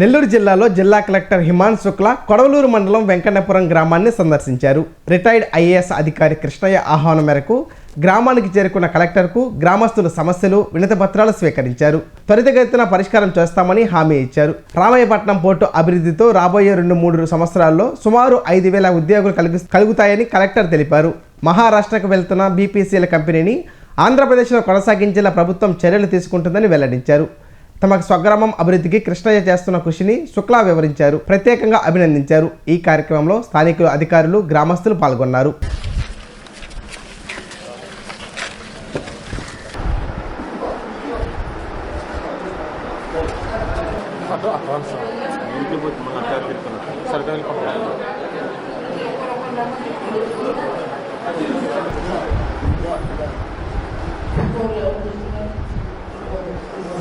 నెల్లూరు జిల్లాలో జిల్లా కలెక్టర్ హిమాన్ శుక్లా కొడవలూరు మండలం వెంకటపురం గ్రామాన్ని సందర్శించారు. రిటైర్డ్ ఐఏఎస్ అధికారి కృష్ణయ్య ఆహ్వానం మేరకు గ్రామానికి చేరుకున్న కలెక్టర్కు గ్రామస్తుల సమస్యలు వినతి పత్రాలు స్వీకరించారు. త్వరితగతిన పరిష్కారం చేస్తామని హామీ ఇచ్చారు. రామయ్యపట్నం పోర్టు అభివృద్ధితో రాబోయే రెండు మూడు సంవత్సరాల్లో సుమారు ఐదు వేల ఉద్యోగులు కలిగి కలుగుతాయని కలెక్టర్ తెలిపారు. మహారాష్ట్రకు వెళ్తున్న బీపీసీల కంపెనీని ఆంధ్రప్రదేశ్లో కొనసాగించేలా ప్రభుత్వం చర్యలు తీసుకుంటుందని వెల్లడించారు. తమ స్వగ్రామం అభివృద్ధికి కృష్ణయ్య చేస్తున్న కృషిని శుక్లా వివరించారు. ప్రత్యేకంగా అభినందించారు. ఈ కార్యక్రమంలో స్థానికులు అధికారులు గ్రామస్తులు పాల్గొన్నారు.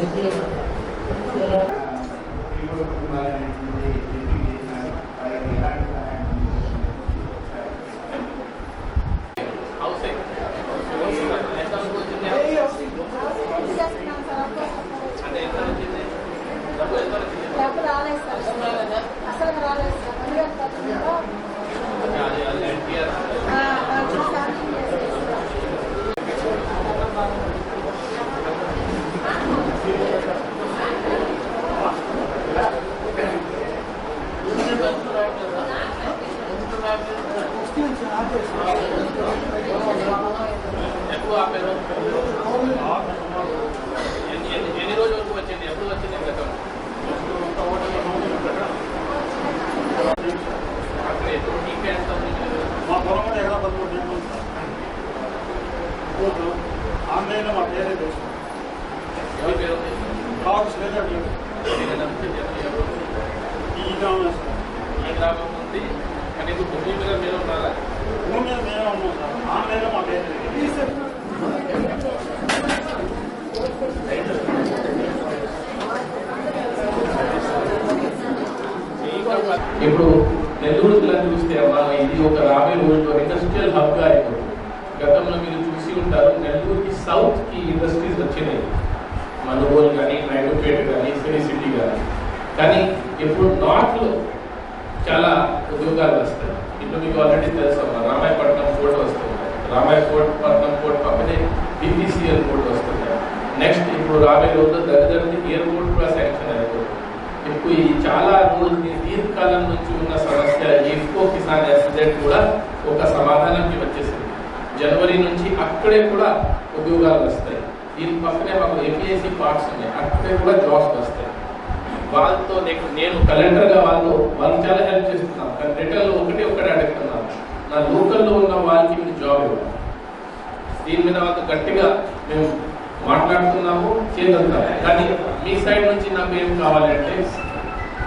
Obrigada. ఆపారు. ఎన్ని- రోజుల వరకు వచ్చింది? ఎప్పుడు వచ్చింది గతం? మా పొలం ఎక్కడ పదమూడు. కోర్టు ఆన్లైన్లో మా పేరే తెలుసు. చెప్పండి. ఎవరు? ఈ గ్రామం ఈ గ్రామం ఉంది? కానీ భూమి మీద మీరు ఉన్నారా? భూమి మీద మేమే ఉన్నాం సార్. ఆన్లైన్లో మా పేరే లేదు. ఇప్పుడు నెల్లూరు జిల్లా చూస్తే మనం ఇది ఒక రాబోయే రోజుల్లో ఇండస్ట్రియల్ హబ్గా అయిపోతుంది. గతంలో మీరు చూసి ఉంటారు నెల్లూరుకి సౌత్కి ఇండస్ట్రీస్ వచ్చినాయి మనుగోలు కానీ నాయుడుపేట కానీ సినీ సిటీ కానీ కానీ ఇప్పుడు నార్త్లో చాలా ఉద్యోగాలు వస్తాయి. ఇప్పుడు మీకు ఆల్రెడీ తెలుసు అమ్మా, రామాయపట్నం పోర్ట్ వస్తుంది. రామాయపట్ పట్నం పోర్ట్ పక్కనే బీపీసీఎల్ పోర్ట్ వస్తుంది. నెక్స్ట్ ఇప్పుడు రాబోయే రోజుల్లో దగ్గర ఎయిర్పోర్ట్ కూడా శాంక్షన్ మీకు ఇప్పుడు ఈ చాలా రోజులు దీర్ఘకాలం నుంచి ఉన్న సమస్య ఇఫ్కో కిసాన్ యాక్సిడెంట్ కూడా ఒక సమాధానానికి వచ్చేసింది. జనవరి నుంచి అక్కడే కూడా ఉద్యోగాలు వస్తాయి. దీని పక్కనే మాకు ఏపీఎస్సీ పార్ట్స్ ఉన్నాయి. అక్కడే కూడా జాబ్స్ వస్తాయి. వాళ్ళతో నేను నేను కలెక్టర్గా వాళ్ళు వాళ్ళు చాలా హెల్ప్ చేస్తున్నాం. కానీ రిటర్న్లో ఒకటే ఒకటి అడుగుతున్నాను. నా లోకల్లో ఉన్న వాళ్ళకి మీరు జాబ్ ఇవ్వాలి దీని మీద వాళ్ళతో గట్టిగా మేము మాట్లాడుతున్నాము చేయగలుగుతారు కానీ మీ సైడ్ నుంచి నాకు ఏం కావాలంటే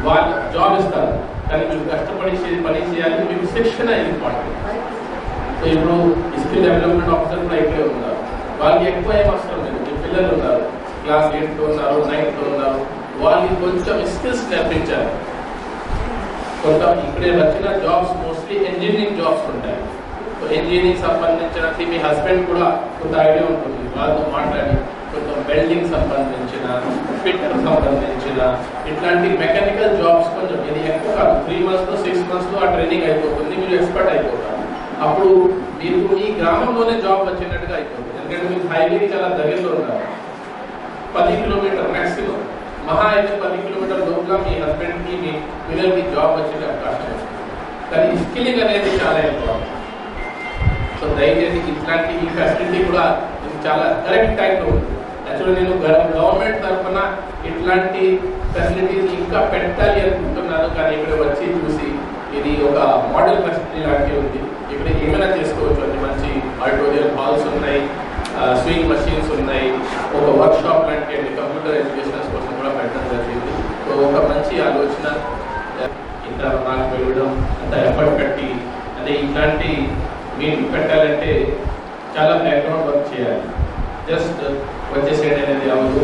వాళ్ళు జాబ్ ఇస్తారు కానీ మీరు కష్టపడి పని చేయాలి మీకు శిక్షణ ఇంపార్టెంట్ సో ఇప్పుడు స్కిల్ డెవలప్మెంట్ ఆఫీసర్ కూడా ఇక్కడే ఉన్నారు. వాళ్ళకి ఎక్కువ ఏం అవసరం లేదు. మీ పిల్లలు ఉన్నారు క్లాస్ ఎయిట్లో ఉన్నారు నైన్త్లో ఉన్నారు. వాళ్ళకి కొంచెం స్కిల్స్ నేర్పించాలి కొంత ఇక్కడే వచ్చిన జాబ్స్ మోస్ట్లీ ఇంజనీరింగ్ జాబ్స్ ఉంటాయి. ఇంజనీరింగ్ సంబంధించిన మీ హస్బెండ్ కూడా కొంత ఐడియా ఉంటుంది. వాళ్ళతో మాట్లాడి కొంత వెల్డింగ్ సంబంధించిన ఫిట్టర్ సంబంధించిన ఇట్లాంటి మెకానికల్ జాబ్స్ కొంచెం ఇది ఎక్కువ కాదు. త్రీ మంత్స్తో సిక్స్ మంత్స్లో ఆ ట్రైనింగ్ అయిపోతుంది. మీరు ఎక్స్పర్ట్ అయిపోతారు. అప్పుడు మీకు ఈ గ్రామంలోనే జాబ్ వచ్చినట్టుగా అయిపోతుంది. ఎందుకంటే మీరు హైవేకి చాలా దగ్గరలో ఉన్నారు పది కిలోమీటర్ మ్యాక్సిమం మహా అయితే పది కిలోమీటర్ లోపల మీ హస్బెండ్కి మీ పిల్లలకి జాబ్ వచ్చే అవకాశం ఉంది కానీ స్కిల్లింగ్ అనేది చాలా ఇంపార్టెంట్ సో దయచేసి ఇట్లాంటి ఈ ఫెసిలిటీ కూడా ఇది చాలా కరెక్ట్ టైంలో ఉంది. యాక్చువల్లీ నేను గవర్నమెంట్ తరఫున ఇట్లాంటి ఫెసిలిటీస్ ఇంకా పెట్టాలి అనుకుంటున్నాను. కానీ ఇక్కడ వచ్చి చూసి ఇది ఒక మోడల్ ఫెసిలిటీ లాంటివి ఉంది. ఇక్కడ ఏమైనా చేసుకోవచ్చు. అంటే మంచి ఆడిటోరియల్ హాల్స్ ఉన్నాయి స్వింగ్ మషిన్స్ ఉన్నాయి. ఒక వర్క్ షాప్ లాంటి కంప్యూటర్ ఎడ్యుకేషన్ కోసం కూడా పెట్టడం జరిగింది. సో ఒక మంచి ఆలోచన ఇంత నాకు వెళ్ళడం అంత ఎఫర్ట్ పెట్టి అంటే ఇట్లాంటి మీరు పెట్టాలంటే చాలా బ్యాక్గ్రౌండ్ వర్క్ చేయాలి. జస్ట్ వచ్చేసేయండి అనేది అవ్వదు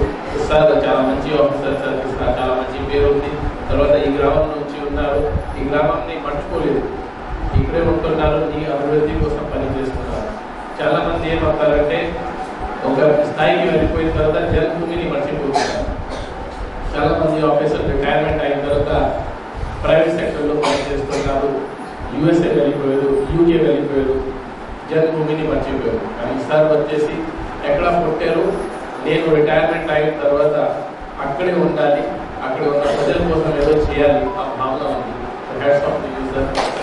సార్ చాలా మంచి ఆఫీసర్ సార్ సార్ చాలా మంచి పేరు ఉంది. తర్వాత ఈ గ్రామం నుంచి ఉన్నారు. ఈ గ్రామాన్ని మర్చిపోలేదు. ఇక్కడే ఉంటున్నారు. నీ అభివృద్ధి కోసం పనిచేస్తున్నారు చాలా మంది ఏమవుతారంటే ఒక స్థాయికి వెళ్ళిపోయిన తర్వాత జన్మభూమిని మర్చిపోతున్నారు. చాలా మంది ఆఫీసర్ రిటైర్మెంట్ అయిన తర్వాత ప్రైవేట్ సెక్టర్లో పనిచేస్తున్నారు యుఎస్ఏ వెళ్ళిపోయారు యూకే వెళ్ళిపోయారు జన్మభూమిని మర్చిపోయారు కానీ సార్ వచ్చేసి ఎక్కడ పుట్టారు నేను రిటైర్మెంట్ అయిన తర్వాత అక్కడే ఉండాలి అక్కడ ఉన్న ప్రజల కోసం ఏదో చేయాలి ఆ భావన ఉంది. Hats off you